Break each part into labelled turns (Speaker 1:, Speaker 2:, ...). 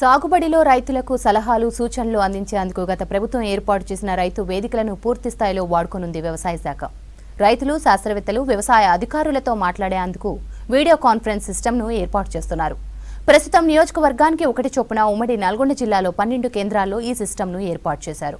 Speaker 1: సాగుబడిలో రైతులకు సలహాలు సూచనలు అందించేందుకు గత ప్రభుత్వం ఏర్పాటు చేసిన రైతు వేదికలను పూర్తి స్థాయిలో వాడుకోనుంది వ్యవసాయ శాఖ. రైతులు శాస్త్రవేత్తలు వ్యవసాయ అధికారులతో మాట్లాడేందుకు వీడియో కాన్ఫరెన్స్ సిస్టమ్ను ఏర్పాటు చేస్తున్నారు. ప్రస్తుతం నియోజకవర్గానికి ఒకటి చొప్పున ఉమ్మడి నల్గొండ జిల్లాలో పన్నెండు కేంద్రాల్లో ఈ సిస్టమ్ను ఏర్పాటు చేశారు.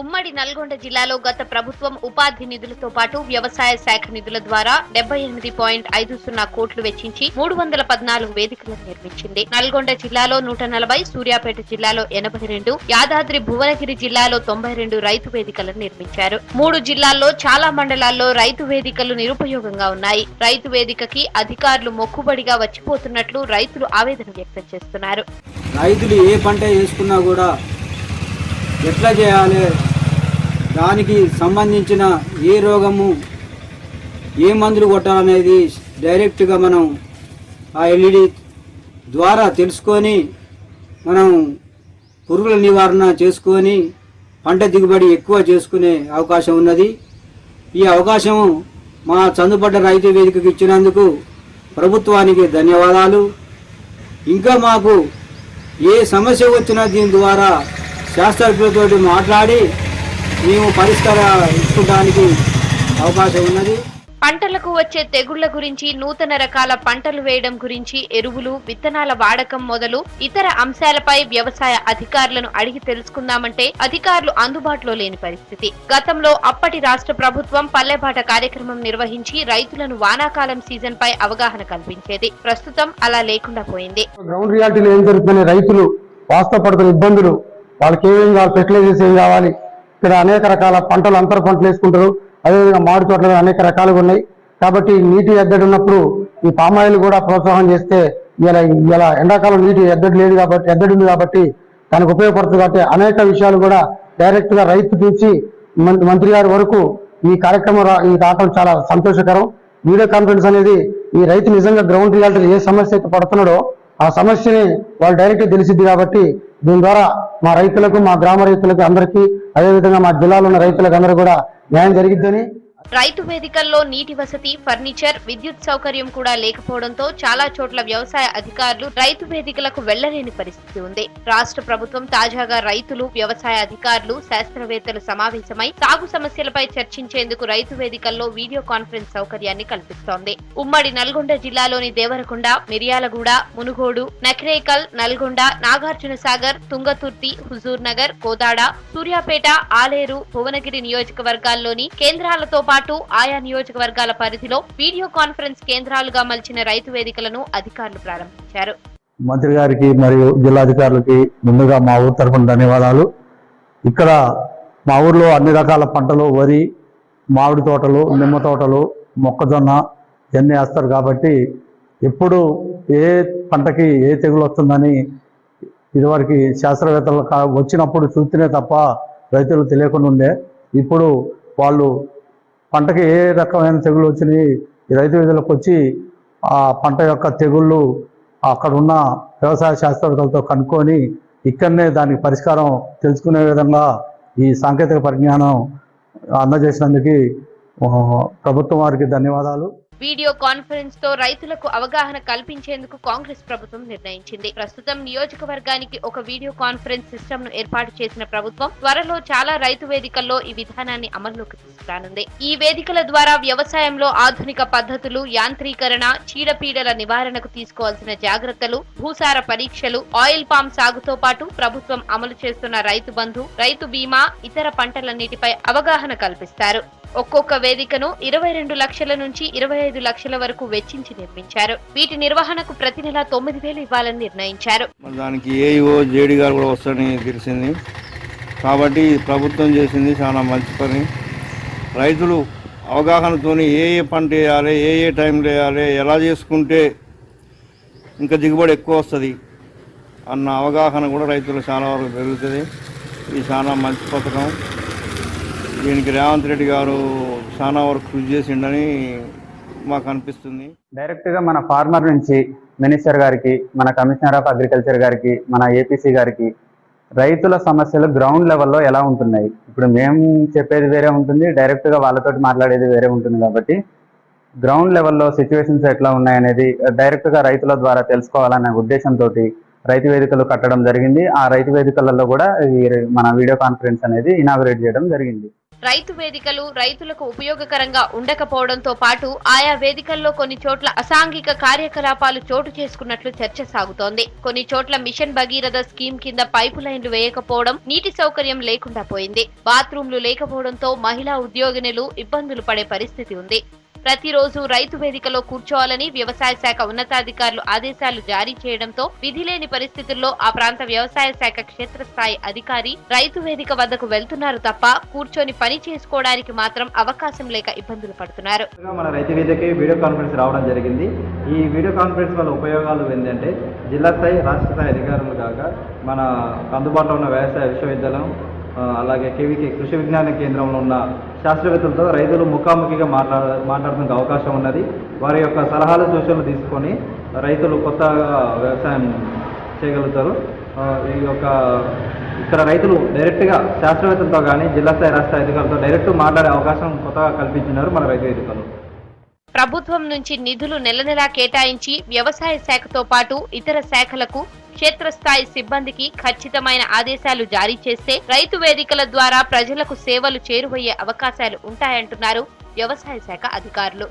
Speaker 2: ఉమ్మడి నల్గొండ జిల్లాలో గత ప్రభుత్వం ఉపాధి నిధులతో పాటు వ్యవసాయ శాఖ నిధుల ద్వారా డెబ్బై ఎనిమిది పాయింట్ ఐదు సున్నా కోట్లు వెచ్చించి మూడు వందల పద్నాలుగు వేదికలను నిర్మించింది. నల్గొండ జిల్లాలో నూట నలభై సూర్యాపేట జిల్లాలో ఎనభై రెండు యాదాద్రి భువనగిరి జిల్లాలో తొంభై రెండు రైతు వేదికలను నిర్మించారు. మూడు జిల్లాల్లో చాలా మండలాల్లో రైతు వేదికలు నిరుపయోగంగా ఉన్నాయి. రైతు వేదికకి అధికారులు మొక్కుబడిగా వచ్చిపోతున్నట్లు రైతులు ఆవేదన వ్యక్తం చేస్తున్నారు.
Speaker 3: రైతులు ఏ పంట వేసుకున్నా కూడా ఎట్లా చేయాలి? దానికి సంబంధించిన ఏ రోగము ఏ మందులు కొట్టాలనేది డైరెక్ట్గా మనం ఆ ఎల్ఈడి ద్వారా తెలుసుకొని మనం పురుగుల నివారణ చేసుకొని పంట దిగుబడి ఎక్కువ చేసుకునే అవకాశం ఉన్నది. ఈ అవకాశం మా చందుపడ్డ రైతు వేదికకు ఇచ్చినందుకు ప్రభుత్వానికి ధన్యవాదాలు. ఇంకా మాకు ఏ సమస్య వచ్చినా దీని ద్వారా శాస్త్రజ్ఞులతో మాట్లాడి మేము పరిష్కారం ఇచ్చుకోవడానికి అవకాశం ఉన్నది.
Speaker 2: పంటలకు వచ్చే తెగుళ్ళ గురించి నూతన రకాల పంటలు వేయడం గురించి ఎరువులు విత్తనాల వాడకం మొదలు ఇతర అంశాలపై వ్యవసాయ అధికారులను అడిగి తెలుసుకుందామంటే అధికారులు అందుబాటులో లేని పరిస్థితి. గతంలో అప్పటి రాష్ట్ర ప్రభుత్వం పల్లెబాట కార్యక్రమం నిర్వహించి రైతులను వానాకాలం సీజన్ పై అవగాహన కల్పించేది. ప్రస్తుతం అలా లేకుండా పోయింది.
Speaker 4: గ్రౌండ్ రియాలిటీలో ఏం జరుగుతుందని రైతులు వాస్తవపడుతున్న ఇబ్బందులు. వాళ్ళకి ఏమేమి కావాలి ఫెర్టిలైజర్స్ ఏం కావాలి? ఇక్కడ అనేక రకాల పంటలు అంతర పంటలు వేసుకుంటారు. అదేవిధంగా మామిడి తోటలు అనేక రకాలుగా ఉన్నాయి. కాబట్టి నీటి ఎద్దడి ఉన్నప్పుడు ఈ పామాయిల్ కూడా ప్రోత్సాహం చేస్తే ఇలా ఇలా ఎండాకాలం నీటి ఎద్దడి లేదు కాబట్టి ఎద్దడి ఉంది కాబట్టి దానికి ఉపయోగపడుతుంది కాబట్టి అనేక విషయాలు కూడా డైరెక్ట్గా రైతు నుంచి మంత్రి గారి వరకు ఈ కార్యక్రమం ఈ రావడం చాలా సంతోషకరం. వీడియో కాన్ఫరెన్స్ అనేది ఈ రైతు నిజంగా గ్రౌండ్ రియాలిటీ ఏ సమస్య అయితే పడుతున్నాడో ఆ సమస్యని వాళ్ళు డైరెక్ట్ తెలిసిద్ది కాబట్టి దీని ద్వారా మా రైతులకు మా గ్రామ రైతులకు అందరికీ అదేవిధంగా మా జిల్లాలో ఉన్న రైతులకు అందరూ కూడా న్యాయం జరిగిద్దని
Speaker 2: రైతు వేదికల్లో నీటి వసతి ఫర్నిచర్ విద్యుత్ సౌకర్యం కూడా లేకపోవడంతో చాలా చోట్ల వ్యవసాయ అధికారులు రైతు వేదికలకు వెళ్ళలేని పరిస్థితి ఉంది. రాష్ట్ర ప్రభుత్వం తాజాగా రైతులు వ్యవసాయ అధికారులు శాస్త్రవేత్తలు సమావేశమై సాగు సమస్యలపై చర్చించేందుకు రైతు వేదికల్లో వీడియో కాన్ఫరెన్స్ సౌకర్యాన్ని కల్పిస్తోంది. ఉమ్మడి నల్గొండ జిల్లాలోని దేవరకొండ మిర్యాలగూడ మునుగోడు నకిరేకల్ నల్గొండ నాగార్జున సాగర్ తుంగతుర్తి హుజూర్ నగర్ కోదాడ సూర్యాపేట ఆలేరు భువనగిరి నియోజకవర్గాల్లోని కేంద్రాలతో పాటు ఆయా నియోజకవర్గాల పరిధిలో వీడియో కాన్ఫరెన్స్ కేంద్రాలుగా మలిచిన రైతు వేదికలను అధికారులు ప్రారంభించారు.
Speaker 5: మంత్రి గారికి మరియు జిల్లాధికారులకి ముందుగా మా ఊరు తరపున ధన్యవాదాలు. ఇక్కడ మా ఊర్లో అన్ని రకాల పంటలు వరి మామిడి తోటలు నిమ్మ తోటలు మొక్కజొన్న ఇవన్నీ వేస్తారు కాబట్టి ఎప్పుడు ఏ పంటకి ఏ తెగులు వస్తుందని ఇదివరకు శాస్త్రవేత్తలు కా- వచ్చినప్పుడు చూస్తేనే తప్ప రైతులు తెలియకుండా ఉండే. ఇప్పుడు వాళ్ళు పంటకి ఏ రకమైన తెగులు వచ్చినాయి రైతు విధులకు వచ్చి ఆ పంట యొక్క తెగుళ్ళు అక్కడ ఉన్న వ్యవసాయ శాస్త్రవేత్తలతో కనుక్కొని ఇక్కడనే దానికి పరిష్కారం తెలుసుకునే విధంగా ఈ సాంకేతిక పరిజ్ఞానం అందజేసినందుకు ప్రభుత్వం వారికి ధన్యవాదాలు.
Speaker 2: వీడియో కాన్ఫరెన్స్తో రైతులకు అవగాహన కల్పించేందుకు కాంగ్రెస్ ప్రభుత్వం నిర్ణయించింది. ప్రస్తుతం నియోజకవర్గానికి ఒక వీడియో కాన్ఫరెన్స్ సిస్టమ్ను ఏర్పాటు చేసిన ప్రభుత్వం త్వరలో చాలా రైతు వేదికల్లో ఈ విధానాన్ని అమల్లోకి తీసుకురానుంది. ఈ వేదికల ద్వారా వ్యవసాయంలో ఆధునిక పద్ధతులు యాంత్రీకరణ చీడపీడల నివారణకు తీసుకోవాల్సిన జాగ్రత్తలు భూసార పరీక్షలు ఆయిల్ పామ్ సాగుతో పాటు ప్రభుత్వం అమలు చేస్తున్న రైతు బంధు రైతు బీమా ఇతర పంటలన్నిటిపై అవగాహన కల్పిస్తారు. ఒక్కొక్క వేదికను ఇరవై రెండు లక్షల నుంచి ఇరవై ఐదు లక్షల వరకు వెచ్చించి నిర్మించారు. వీటి నిర్వహణకు ప్రతి నెల తొమ్మిది వేలు ఇవ్వాలని నిర్ణయించారు.
Speaker 6: దానికి ఏఈఓ జేడీ గారు కూడా వస్తారని తెలిసింది. కాబట్టి ప్రభుత్వం చేసింది చాలా మంచి పని. రైతులు అవగాహనతో ఏ ఏ పంట వేయాలి ఏ ఏ టైంలో వేయాలి ఎలా చేసుకుంటే ఇంకా దిగుబడి ఎక్కువ వస్తుంది అన్న అవగాహన కూడా రైతులు చాలా వరకు పెరుగుతుంది. ఇది చాలా మంచి పథకం. దీనికి రేవంత్ రెడ్డి గారు చాలా వరకు కృషి చేసిండని మాకు అనిపిస్తుంది.
Speaker 7: డైరెక్ట్గా మన ఫార్మర్ నుంచి మినిస్టర్ గారికి మన కమిషనర్ ఆఫ్ అగ్రికల్చర్ గారికి మన ఏపీసీ గారికి రైతుల సమస్యలు గ్రౌండ్ లెవెల్లో ఎలా ఉంటున్నాయి? ఇప్పుడు మేము చెప్పేది వేరే ఉంటుంది డైరెక్ట్గా మాట్లాడేది వేరే ఉంటుంది కాబట్టి గ్రౌండ్ లెవెల్లో సిచ్యువేషన్స్ ఎట్లా ఉన్నాయనేది డైరెక్ట్గా రైతుల ద్వారా తెలుసుకోవాలనే ఉద్దేశంతో రైతు వేదికలు కట్టడం జరిగింది. ఆ రైతు వేదికలలో కూడా ఈ మన వీడియో కాన్ఫరెన్స్ అనేది ఇనాగరేట్ చేయడం జరిగింది.
Speaker 2: రైతు వేదికలు రైతులకు ఉపయోగకరంగా ఉండకపోవడంతో పాటు ఆయా వేదికల్లో కొన్ని చోట్ల అసాంఘిక కార్యకలాపాలు చోటు చేసుకున్నట్లు చర్చ సాగుతోంది. కొన్ని చోట్ల మిషన్ భగీరథ స్కీమ్ కింద పైపు లైన్లు వేయకపోవడం నీటి సౌకర్యం లేకుండా పోయింది. బాత్రూంలు లేకపోవడంతో మహిళా ఉద్యోగినులు ఇబ్బందులు పడే పరిస్థితి ఉంది. ప్రతిరోజు రైతు వేదికలో కూర్చోవాలని వ్యవసాయ శాఖ ఉన్నతాధికారులు ఆదేశాలు జారీ చేయడంతో విధి లేని పరిస్థితుల్లో ఆ ప్రాంత వ్యవసాయ శాఖ క్షేత్రస్థాయి అధికారి రైతు వేదిక వద్దకు వెళ్తున్నారు తప్ప కూర్చొని పని చేసుకోవడానికి మాత్రం అవకాశం లేక ఇబ్బందులు పడుతున్నారు.
Speaker 8: మన రైతు వేదిక వీడియో కాన్ఫరెన్స్ రావడం జరిగింది. ఈ వీడియో కాన్ఫరెన్స్ వల్ల ఉపయోగాలు ఏంటంటే జిల్లా స్థాయి రాష్ట్ర స్థాయి అధికారులు కాక మన అందుబాటులో ఉన్న వ్యవసాయ విశ్వవిద్యాలయం అలాగే కేవీకే కృషి విజ్ఞాన కేంద్రంలో ఉన్న శాస్త్రవేత్తలతో రైతులు ముఖాముఖిగా మాట్లాడ మాట్లాడడానికి అవకాశం ఉన్నది. వారి యొక్క సలహాలు సూచనలు తీసుకొని రైతులు కొత్తగా వ్యవసాయం చేయగలుగుతారు. ఈ యొక్క ఇక్కడ రైతులు డైరెక్ట్గా శాస్త్రవేత్తలతో కానీ జిల్లా స్థాయి రాష్ట్ర అధికారులతో డైరెక్ట్ మాట్లాడే అవకాశం కొత్తగా కల్పించినారు మన రైతు వేదికలు.
Speaker 2: ప్రభుత్వం నుంచి నిధులు నెల నెలా కేటాయించి వ్యవసాయ శాఖతో పాటు ఇతర శాఖలకు క్షేత్రస్థాయి సిబ్బందికి ఖచ్చితమైన ఆదేశాలు జారీ చేస్తే రైతు వేదికల ద్వారా ప్రజలకు సేవలు చేరువయ్యే అవకాశాలు ఉంటాయంటున్నారు వ్యవసాయ శాఖ అధికారులు.